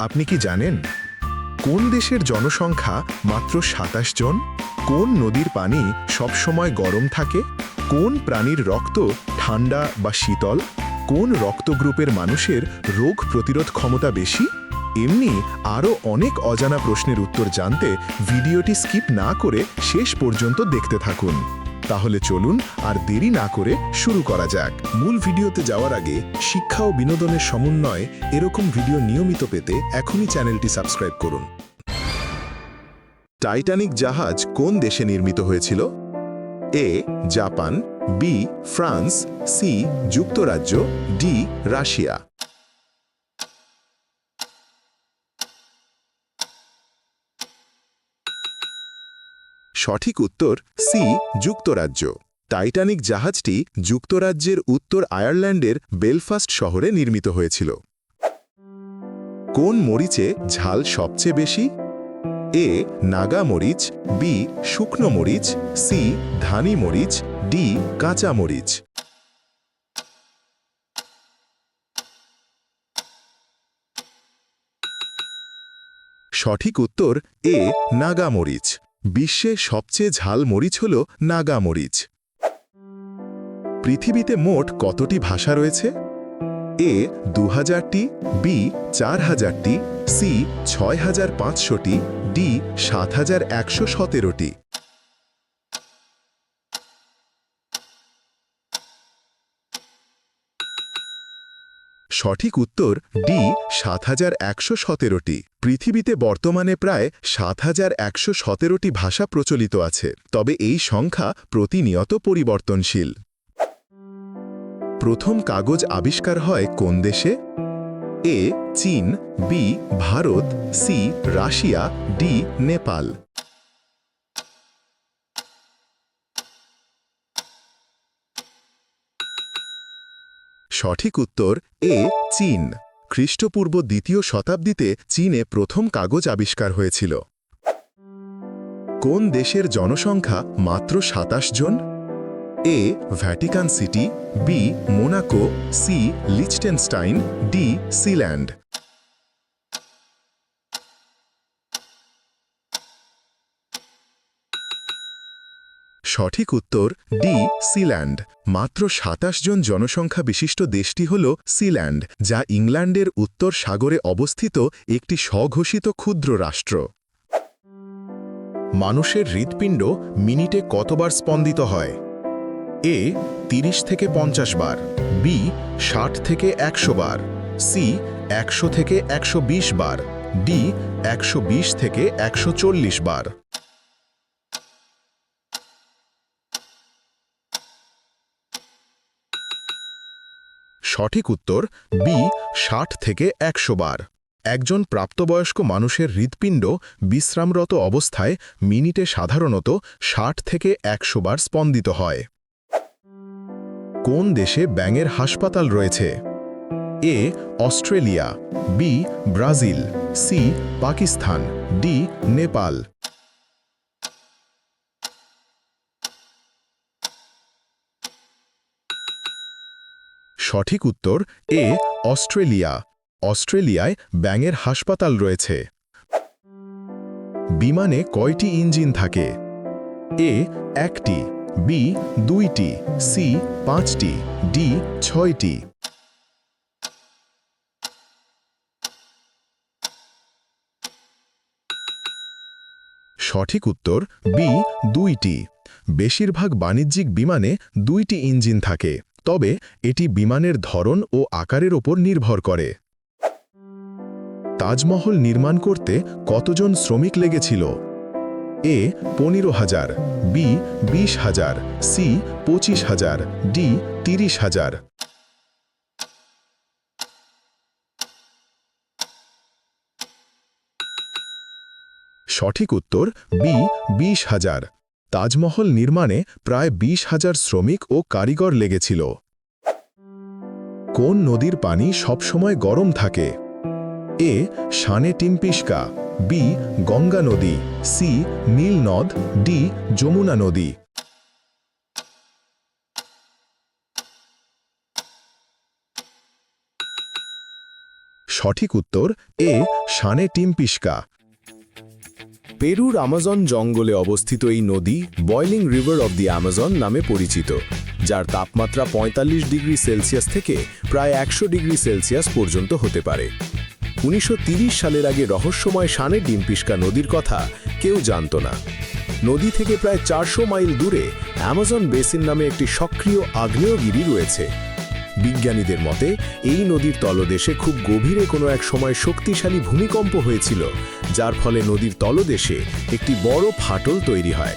আপনি কি জানেন কোন দেশের জনসংখ্যা মাত্র সাতাশ জন? কোন নদীর পানি সবসময় গরম থাকে? কোন প্রাণীর রক্ত ঠান্ডা বা শীতল? কোন রক্ত গ্রুপের মানুষের রোগ প্রতিরোধ ক্ষমতা বেশি? এমনি আরও অনেক অজানা প্রশ্নের উত্তর জানতে ভিডিওটি স্কিপ না করে শেষ পর্যন্ত দেখতে থাকুন। তাহলে চলুন আর দেরি না করে শুরু করা যাক। মূল ভিডিওতে যাওয়ার আগে শিক্ষা ও বিনোদনের সমন্বয়ে এরকম ভিডিও নিয়মিত পেতে এখনই চ্যানেলটি সাবস্ক্রাইব করুন। টাইটানিক জাহাজ কোন দেশে নির্মিত হয়েছিল? A, Japan, B, France, C, যুক্তরাজ্য, ডি, রাশিয়া। সঠিক উত্তর সি, যুক্তরাজ্য। টাইটানিক জাহাজটি যুক্তরাজ্যের উত্তর আয়ারল্যান্ডের বেলফাস্ট শহরে নির্মিত হয়েছিল। কোন মরিচে ঝাল সবচেয়ে বেশি? এ, নাগা মরিচ, বি, শুকনো মরিচ, সি, ধানি মরিচ, ডি, কাঁচা মরিচ। সঠিক উত্তর এ, নাগা মরিচ। বিশ্বে সবচেয়ে ঝাল মরিচ হল নাগা মরিচ। পৃথিবীতে মোট কতটি ভাষা রয়েছে? এ দু হাজারটি বি চার হাজারটি সি ছয় হাজার পাঁচশোটি, ডি সাত হাজার একশো সতেরোটি। সঠিক উত্তর ডি সাত হাজার একশো সতেরোটি। পৃথিবীতে বর্তমানে প্রায় সাত হাজার একশো সতেরোটি ভাষা প্রচলিত আছে, তবে এই সংখ্যা প্রতিনিয়ত পরিবর্তনশীল। প্রথম কাগজ আবিষ্কার হয় কোন দেশে? এ চীন B Bharat C Russia D Nepal. সঠিক উত্তর এ, চীন। খ্রিস্টপূর্ব দ্বিতীয় শতাব্দীতে চীনে প্রথম কাগজ আবিষ্কার হয়েছিল। কোন দেশের জনসংখ্যা মাত্র সাতাশ জন? A, Vatican City, B, Monaco, C, Liechtenstein, D, Sealand. সঠিক উত্তর ডি, সিল্যান্ড। মাত্র সাতাশ জন জনসংখ্যা বিশিষ্ট দেশটি হল সিল্যান্ড, যা ইংল্যান্ডের উত্তর সাগরে অবস্থিত একটি স্বঘোষিত ক্ষুদ্র রাষ্ট্র। মানুষের হৃৎপিণ্ড মিনিটে কতবার স্পন্দিত হয়? এ ৩০ থেকে পঞ্চাশ বার। বি, ষাট থেকে একশো বার। সি, একশো থেকে একশো বিশ বার। ডি, একশো বিশ থেকে একশো চল্লিশ বার। সঠিক উত্তর বি ষাট থেকে একশো বার। একজন প্রাপ্তবয়স্ক মানুষের হৃৎপিণ্ড বিশ্রামরত অবস্থায় মিনিটে সাধারণত ষাট থেকে একশো বার স্পন্দিত হয়। কোন দেশে ব্যাঙের হাসপাতাল রয়েছে? A Australia. B Brazil. C Pakistan. D Nepal. সঠিক উত্তর এ, অস্ট্রেলিয়া। অস্ট্রেলিয়ায় ব্যাঙের হাসপাতাল রয়েছে। বিমানে কয়টি ইঞ্জিন থাকে? এ, একটি। বি, দুইটি। সি, পাঁচটি। ডি, ছয়টি। সঠিক উত্তর, বি, দুইটি। বেশিরভাগ বাণিজ্যিক বিমানে দুইটি ইঞ্জিন থাকে। তবে এটি বিমানের ধরন ও আকারের ওপর নির্ভর করে। তাজমহল নির্মাণ করতে কতজন শ্রমিক লেগেছিল? এ, পনেরো হাজার, বি, বিশ হাজার, সি, পঁচিশ হাজার, ডি, তিরিশ হাজার। সঠিক উত্তর, বি, বিশ হাজার। তাজমহল নির্মাণে প্রায় বিশ হাজার শ্রমিক ও কারিগর লেগেছিল। কোন নদীর পানি সবসময় গরম থাকে? এ, শানে টিম্পিস্কা বি, গঙ্গা নদী, সি, নীল নদ, ডি, যমুনা নদী। সঠিক উত্তর, এ, শানে টিমপিস্কা পেরুর আমাজন জঙ্গলে অবস্থিত এই নদী boiling river of the Amazon নামে পরিচিত, যার তাপমাত্রা ৪৫ ডিগ্রি সেলসিয়াস থেকে প্রায় একশো ডিগ্রি সেলসিয়াস পর্যন্ত হতে পারে। উনিশশো সালের আগে রহস্যময় শানে ডিম্পিস্কা নদীর কথা কেউ জানত না। নদী থেকে প্রায় চারশো মাইল দূরে অ্যামাজন বেসিন নামে একটি সক্রিয় আগ্নেয়গিরি রয়েছে। বিজ্ঞানীদের মতে, এই নদীর তলদেশে খুব গভীরে কোনো এক সময় শক্তিশালী ভূমিকম্প হয়েছিল যার ফলে নদীর তলদেশে একটি বড় ফাটল তৈরি হয়।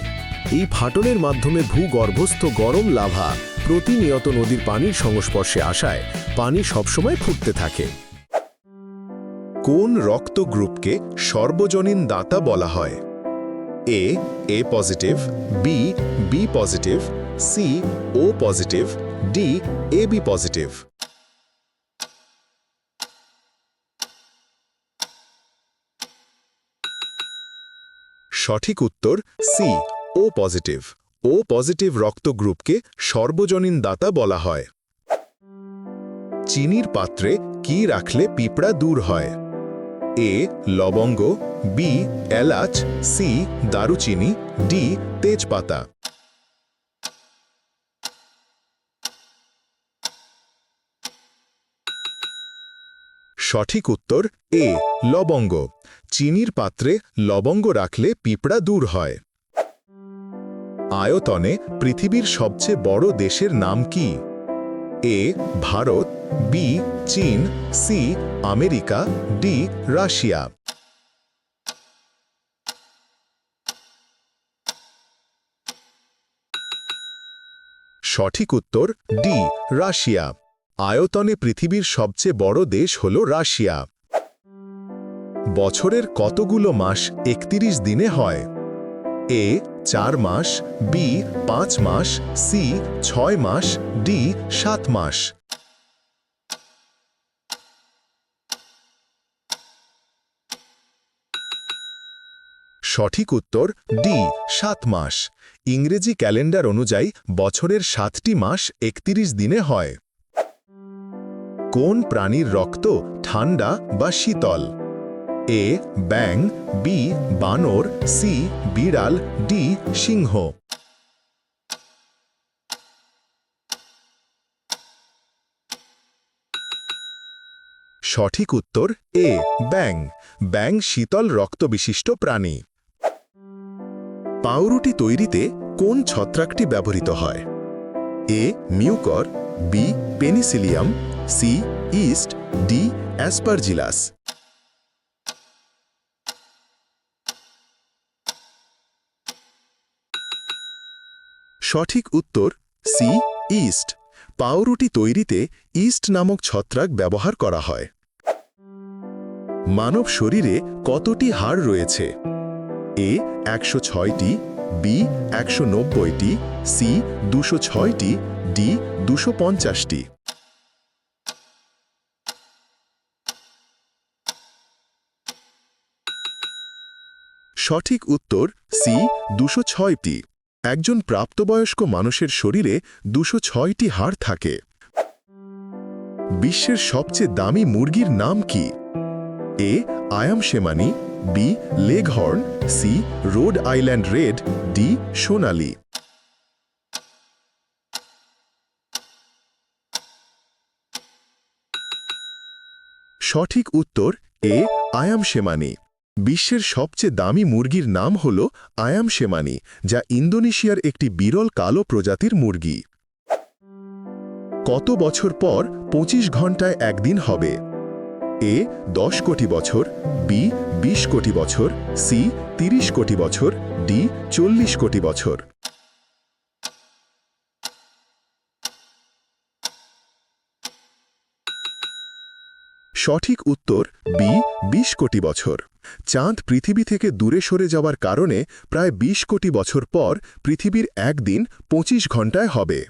এই ফাটলের মাধ্যমে ভূগর্ভস্থ গরম লাভা প্রতিনিয়ত নদীর পানির সংস্পর্শে আসায় পানি সবসময় ফুটতে থাকে। কোন রক্ত গ্রুপকে সর্বজনীন দাতা বলা হয়? A A positive, B B positive, C, O positive, D, A B positive. সঠিক উত্তর C O positive O positive রক্ত গ্রুপকে সর্বজনীন দাতা বলা হয়। চিনির পাত্রে কি রাখলে পিঁপড়া দূর হয়? এ লবঙ্গ বি এলাচ সি দারুচিনি ডি তেজপাতা। সঠিক উত্তর এ লবঙ্গ। চিনির পাত্রে লবঙ্গ রাখলে পিঁপড়া দূর হয়। আয়তনে পৃথিবীর সবচেয়ে বড় দেশের নাম কি? এ, ভারত, বি, চীন, সি, আমেরিকা, ডি, রাশিয়া। সঠিক উত্তর, ডি, রাশিয়া। আয়তনে পৃথিবীর সবচেয়ে বড় দেশ হল রাশিয়া। বছরের কতগুলো মাস একত্রিশ দিনে হয়? এ, চার মাস, বি, পাঁচ মাস, সি, ছয় মাস, ডি, সাত মাস। সঠিক উত্তর, ডি, সাত মাস। ইংরেজি ক্যালেন্ডার অনুযায়ী বছরের সাতটি মাস একত্রিশ দিনে হয়। কোন প্রাণীর রক্ত ঠান্ডা বা শীতল? এ ব্যাং বি, বানর, সি, বিড়াল, ডি, সিংহ। সঠিক উত্তর, এ ব্যাং ব্যাং শীতল রক্তবিশিষ্ট প্রাণী। পাউরুটি তৈরিতে কোন ছত্রাকটি ব্যবহৃত হয়? A, Mucor, B, Penicillium, C, yeast, D, Aspergillus. সঠিক উত্তর, সি, ইস্ট। পাউরুটি তৈরিতে ইস্ট নামক ছত্রাক ব্যবহার করা হয়। মানব শরীরে কতটি হাড় রয়েছে? এ, একশো ছয়টি, বি, একশো নব্বইটি, সি, দুশো ছয়টি, ডি, দুশো পঞ্চাশটি। সঠিক উত্তর, সি, দুশো ছয়টি। একজন প্রাপ্তবয়স্ক মানুষের শরীরে দুশো ছয়টি হাড় থাকে। বিশ্বের সবচেয়ে দামি মুরগির নাম কি? A, Ayam Cemani, B Leghorn C, Rhode Island Red, D, Sonali. সঠিক উত্তর, এ, আয়াম শেমানি। বিশ্বের সবচেয়ে দামি মুরগির নাম হল আয়াম সেমানি যা ইন্দোনেশিয়ার একটি বিরল কালো প্রজাতির মুরগি। কত বছর পর ২৫ ঘন্টায় একদিন হবে? এ, দশ কোটি বছর, বি ২০ কোটি বছর, সি ৩০ কোটি বছর, ডি, চল্লিশ কোটি বছর। সঠিক উত্তর বি ২০ কোটি বছর। চাঁদ পৃথিবী থেকে দূরে সরে যাওয়ার কারণে প্রায় ২০ কোটি বছর পর পৃথিবীর একদিন ২৫ ঘন্টায় হবে।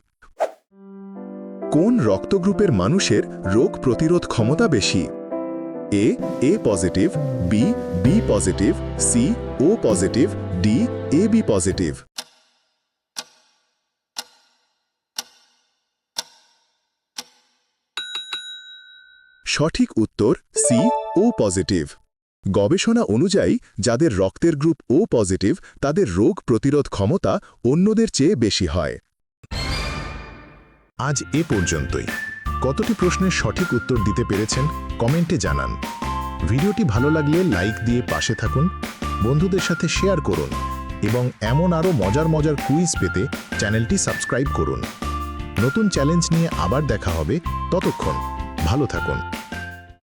কোন রক্তগ্রুপের মানুষের রোগ প্রতিরোধ ক্ষমতা বেশি? A A positive, B B positive, C, O positive, D, A, B positive. সঠিক উত্তর সি, ও পজিটিভ। গবেষণা অনুযায়ী, যাদের রক্তের গ্রুপ ও পজিটিভ, তাদের রোগ প্রতিরোধ ক্ষমতা অন্যদের চেয়ে বেশি হয়। আজ এ পর্যন্তই। কতটি প্রশ্নের সঠিক উত্তর দিতে পেরেছেন, কমেন্টে জানান। ভিডিওটি ভালো লাগলে লাইক দিয়ে পাশে থাকুন, বন্ধুদের সাথে শেয়ার করুন এবং এমন আরও মজার মজার কুইজ পেতে চ্যানেলটি সাবস্ক্রাইব করুন। নতুন চ্যালেঞ্জ নিয়ে আবার দেখা হবে, ততক্ষণ ভালো থাকুন।